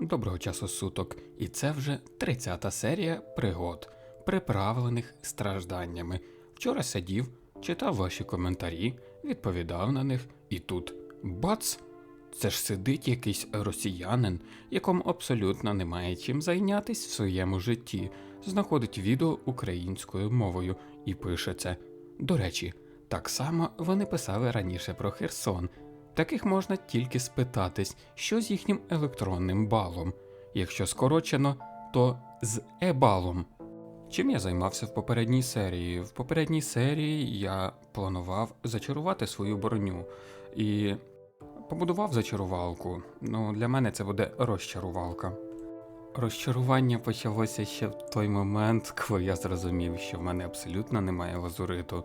доброго часу суток, і це вже 30-та серія пригод, приправлених стражданнями. Вчора сидів, читав ваші коментарі, відповідав на них, і тут бац! Це ж сидить якийсь росіянин, якому абсолютно немає чим зайнятись в своєму житті, знаходить відео українською мовою і пише це. До речі, так само вони писали раніше про Херсон. Таких можна тільки спитатись, що з їхнім електронним балом. Якщо скорочено, то з е-балом. Чим я займався в попередній серії? В попередній серії я планував зачарувати свою броню і побудував зачарувалку. Ну, для мене це буде розчарувалка. Розчарування почалося ще в той момент, коли я зрозумів, що в мене абсолютно немає лазуриту.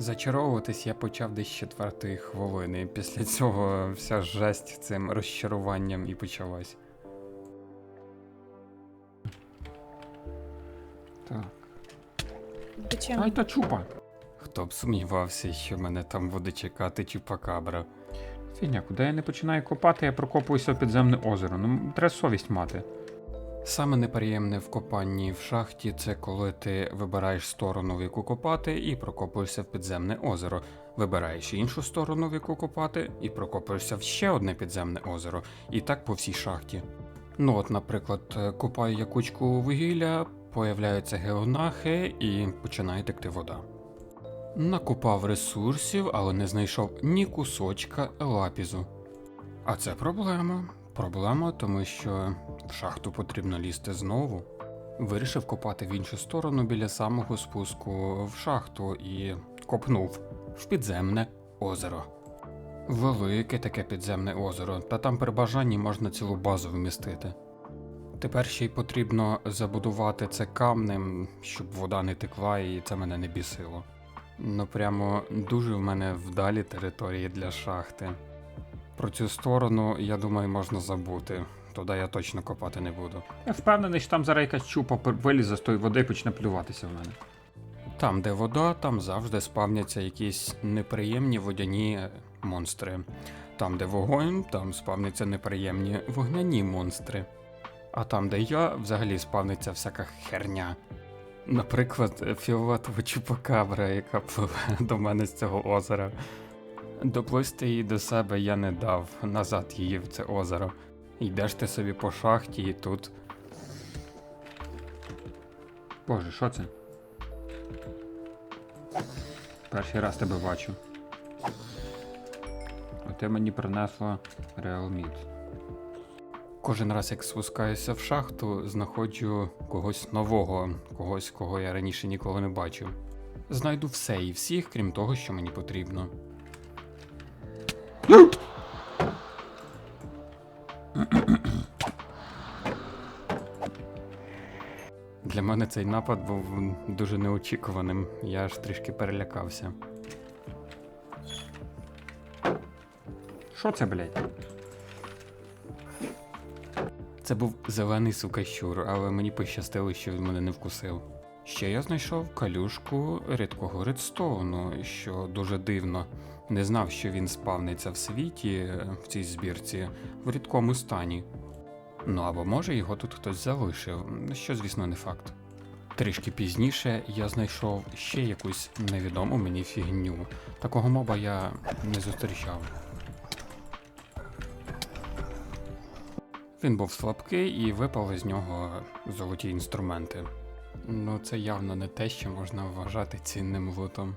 Зачаровуватись я почав десь четвертої хвилини. Після цього вся жесть цим розчаруванням і почалась. Так. Зачем? Ай та чупа. Хто б сумнівався, що мене там буде чекати чупакабра. Фігня, куди я не починаю копати, я прокопуюся в підземне озеро. Ну, треба совість мати. Саме неприємне в копанні в шахті це коли ти вибираєш сторону, в яку копати, і прокопуєшся в підземне озеро. Вибираєш іншу сторону, в яку копати, і прокопуєшся в ще одне підземне озеро. І так по всій шахті. Ну от, наприклад, е, копаю я кучку вугілля, появляються геонахи і починає текти вода. Накопав ресурсів, але не знайшов ні кусочка лапізу. А це проблема. Проблема, тому що в шахту потрібно лізти знову. Вирішив копати в іншу сторону біля самого спуску в шахту і копнув в підземне озеро. Велике таке підземне озеро, та там при бажанні можна цілу базу вмістити. Тепер ще й потрібно забудувати це камнем, щоб вода не текла і це мене не бісило. Ну прямо дуже в мене вдалі території для шахти. Про цю сторону, я думаю, можна забути. Туди я точно копати не буду. Я впевнений, що там зараз якась чупа вилізе з тої води і почне плюватися в мене. Там, де вода, там завжди спавняться якісь неприємні водяні монстри. Там, де вогонь, там спавняться неприємні вогняні монстри. А там, де я, взагалі спавниться всяка херня. Наприклад, фіолетова чупакабра, яка пливе до мене з цього озера. Доплисти її до себе я не дав, назад її в це озеро. Йдеш ти собі по шахті і тут Боже, що це? Перший раз тебе бачу. Ти мені Real Meat. Кожен раз, як спускаюся в шахту, знаходжу когось нового, когось, кого я раніше ніколи не бачив. Знайду все і всіх, крім того, що мені потрібно. Мене цей напад був дуже неочікуваним, я аж трішки перелякався. Що це, блядь? Це був зелений сукащур, але мені пощастило, що він мене не вкусив. Ще я знайшов калюшку рідкого редстоуну, що дуже дивно. Не знав, що він спавниться в світі в цій збірці в рідкому стані. Ну або може його тут хтось залишив, що, звісно, не факт. Трішки пізніше я знайшов ще якусь невідому мені фігню. Такого моба я не зустрічав. Він був слабкий і випали з нього золоті інструменти. Ну, це явно не те, що можна вважати цінним лутом.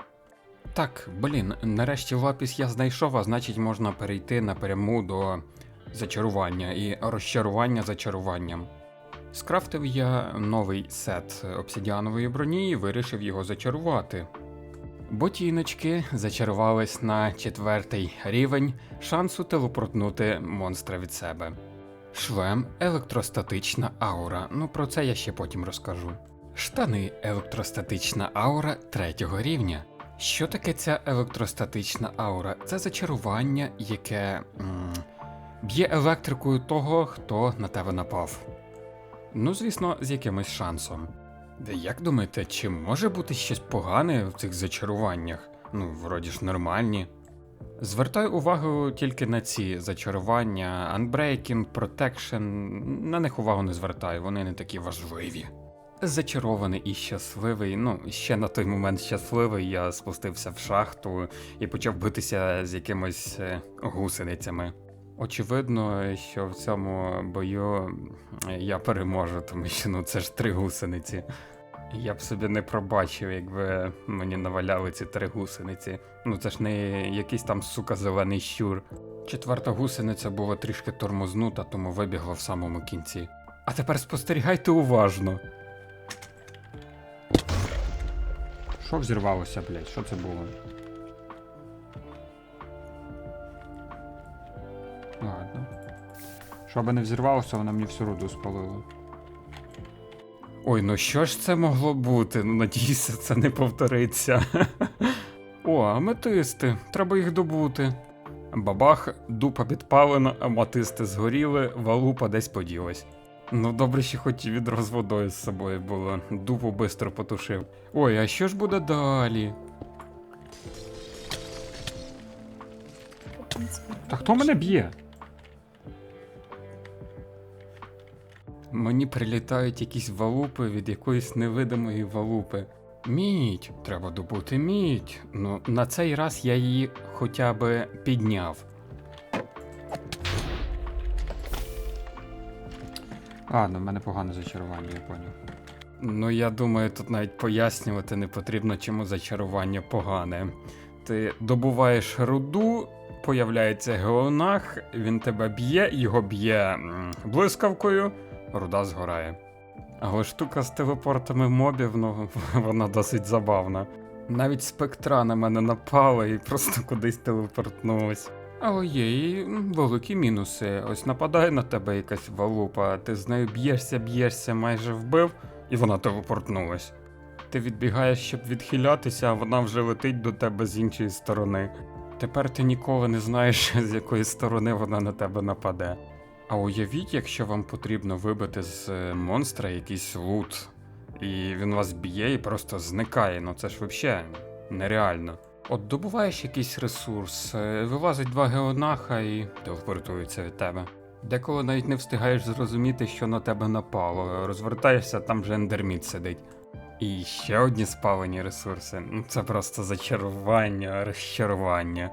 Так, блін, нарешті лапіс я знайшов, а значить можна перейти напряму до зачарування і розчарування зачаруванням. Скрафтив я новий сет обсидіанової броні і вирішив його зачарувати. Ботіночки зачарувались на четвертий рівень шансу телепортнути монстра від себе. Шлем електростатична аура. Ну про це я ще потім розкажу. Штани електростатична аура третього рівня. Що таке ця електростатична аура? Це зачарування, яке б'є електрикою того, хто на тебе напав. Ну, звісно, з якимось шансом. Як думаєте, чи може бути щось погане в цих зачаруваннях? Ну, вроді ж нормальні. Звертаю увагу тільки на ці зачарування, Unbreaking, Protection. На них увагу не звертаю, вони не такі важливі. Зачарований і щасливий. Ну, ще на той момент щасливий, я спустився в шахту і почав битися з якимось е, гусеницями. Очевидно, що в цьому бою я переможу, тому що ну це ж три гусениці. Я б собі не пробачив, якби мені наваляли ці три гусениці. Ну це ж не якийсь там сука зелений щур. Четверта гусениця була трішки тормознута, тому вибігла в самому кінці. А тепер спостерігайте уважно. Що взірвалося, блядь? Що це було? Щоб не взірвалося, вона мені всю руду спалила. Ой, ну що ж це могло бути? Ну надіюся, це не повториться. О, аметисти, треба їх добути. Бабах, дупа підпалена, аматисти згоріли, валупа десь поділась. Ну, добре, що хоч відро з водою з собою було. Дупу бистро потушив. Ой, а що ж буде далі? Та хто мене б'є? Мені прилітають якісь валупи від якоїсь невидимої валупи. Мідь, треба добути мідь. Ну, на цей раз я її хоча би підняв. Ладно, в мене погане зачарування, я поняв. Ну, я думаю, тут навіть пояснювати не потрібно, чому зачарування погане. Ти добуваєш руду, появляється геонах, він тебе б'є, його б'є блискавкою, руда згорає. Але штука з телепортами мобів, ну, вона досить забавна. Навіть спектра на мене напала і просто кудись телепортнулась. Але є і великі мінуси. Ось нападає на тебе якась валупа, ти з нею б'єшся, б'єшся, майже вбив, і вона телепортнулась. Ти відбігаєш, щоб відхилятися, а вона вже летить до тебе з іншої сторони. Тепер ти ніколи не знаєш, з якої сторони вона на тебе нападе. А уявіть, якщо вам потрібно вибити з е, монстра якийсь лут, і він вас б'є і просто зникає, ну це ж взагалі нереально. От добуваєш якийсь ресурс, е, вилазить два геонаха і телепортуються від тебе. Деколи навіть не встигаєш зрозуміти, що на тебе напало. Розвертаєшся, там вже ендерміт сидить. І ще одні спалені ресурси. Це просто зачарування, розчарування.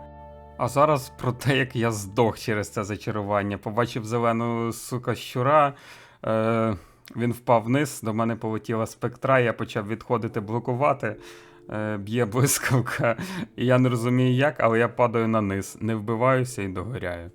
А зараз про те, як я здох через це зачарування. Побачив зелену сука щура. Е, він впав вниз, до мене полетіла спектра, я почав відходити, блокувати. Е, б'є блискавка, і я не розумію як, але я падаю на низ, не вбиваюся і догоряю.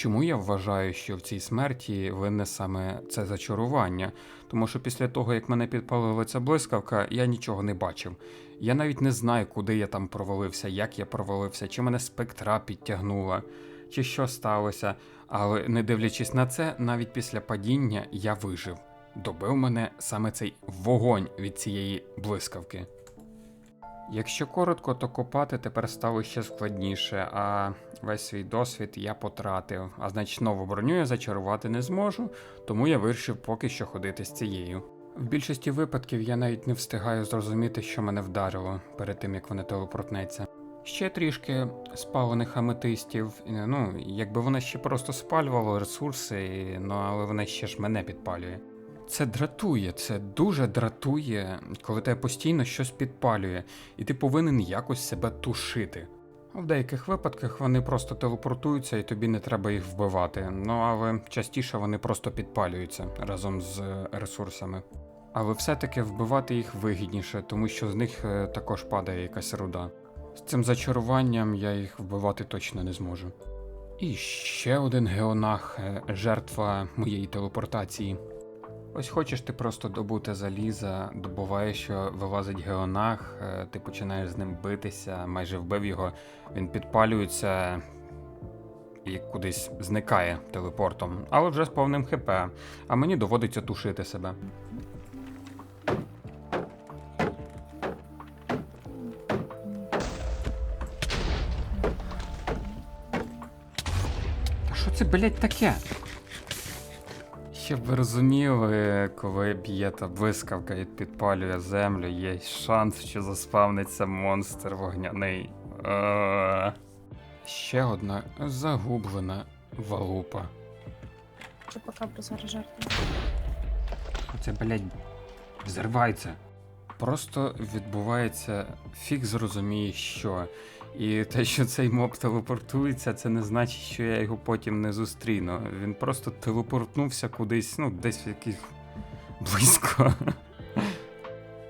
Чому я вважаю, що в цій смерті винне саме це зачарування? Тому що після того, як мене підпалила ця блискавка, я нічого не бачив. Я навіть не знаю, куди я там провалився, як я провалився, чи мене спектра підтягнула, чи що сталося. Але не дивлячись на це, навіть після падіння я вижив. Добив мене саме цей вогонь від цієї блискавки. Якщо коротко, то копати тепер стало ще складніше, а весь свій досвід я потратив. А значить, нову броню я зачарувати не зможу, тому я вирішив поки що ходити з цією. В більшості випадків я навіть не встигаю зрозуміти, що мене вдарило перед тим, як вони телепортнеться. Ще трішки спалених аметистів. Ну, якби воно ще просто спалювало ресурси, ну але воно ще ж мене підпалює. Це дратує, це дуже дратує, коли тебе постійно щось підпалює, і ти повинен якось себе тушити. В деяких випадках вони просто телепортуються і тобі не треба їх вбивати. Ну але частіше вони просто підпалюються разом з е, ресурсами. Але все-таки вбивати їх вигідніше, тому що з них е, також падає якась руда. З цим зачаруванням я їх вбивати точно не зможу. І ще один геонах, е, жертва моєї телепортації. Ось хочеш ти просто добути заліза, добуваєш, що вилазить геонах, е, ти починаєш з ним битися, майже вбив його, він підпалюється і кудись зникає телепортом, але вже з повним ХП, а мені доводиться тушити себе. Що це, блядь, таке? Щоб ви розуміли, коли б'є та блискавка і підпалює землю, є шанс, що заспавниться монстр вогняний. Е, Ще одна загублена валупа. Чи поки розгорожати? Оце, блядь, взривається. Просто відбувається фіг зрозуміє що. І те, що цей моб телепортується, це не значить, що я його потім не зустріну. Він просто телепортнувся кудись, ну, десь в яких близько.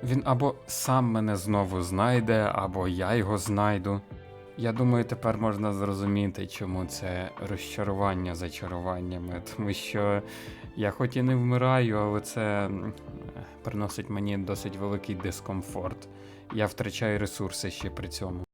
Він або сам мене знову знайде, або я його знайду. Я думаю, тепер можна зрозуміти, чому це розчарування зачаруваннями, тому що я хоч і не вмираю, але це приносить мені досить великий дискомфорт. Я втрачаю ресурси ще при цьому.